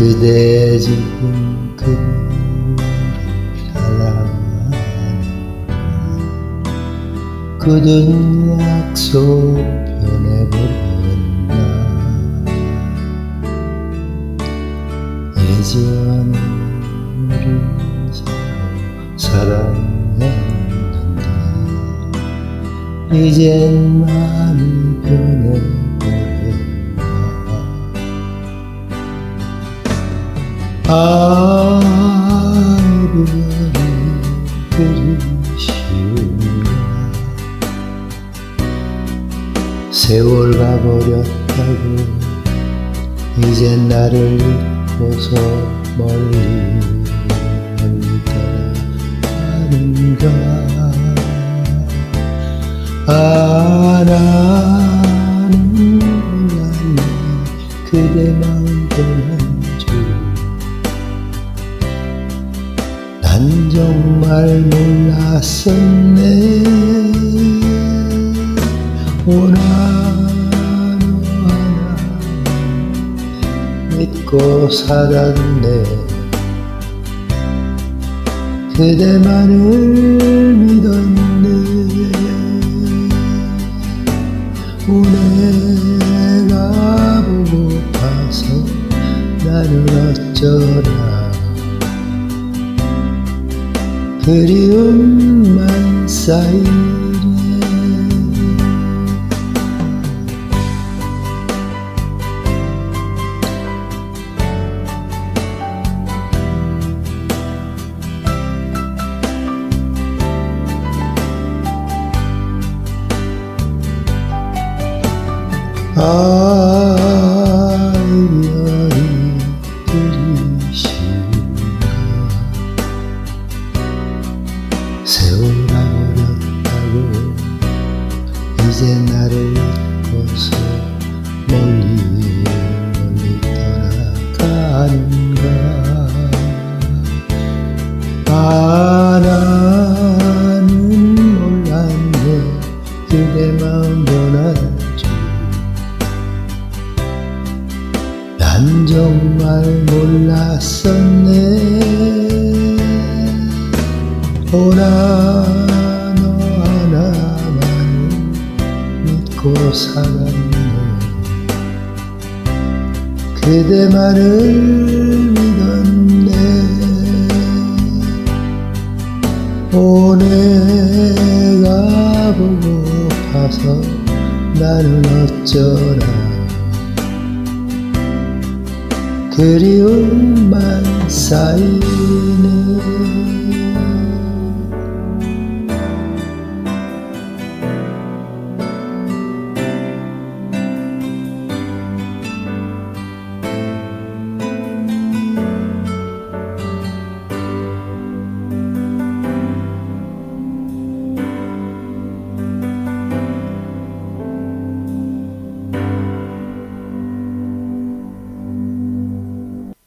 그대 지금 그를 사랑하는 굳은 약속 변해버렸나 예전에 우리 사랑했는데 이젠 마음이 변해 아이별이 그리 쉬운가 세월 가버렸다고 이젠 나를 잊고서 멀리 멀리 떠나가는가. 아 나는 몰랐네 그대 마 난 정말 몰랐었네. 원하는 하나 믿고 살았네. 그대만을 믿었네. 오해 그리움 이제 나를 잊고서 멀리 멀리 떠나가는가? 아 나는 몰랐네. 그대 마음 변한 줄난 정말 몰랐었네 그대만을 믿었네. 오해가 보고파서 나는 어쩌라 그리움만 쌓이네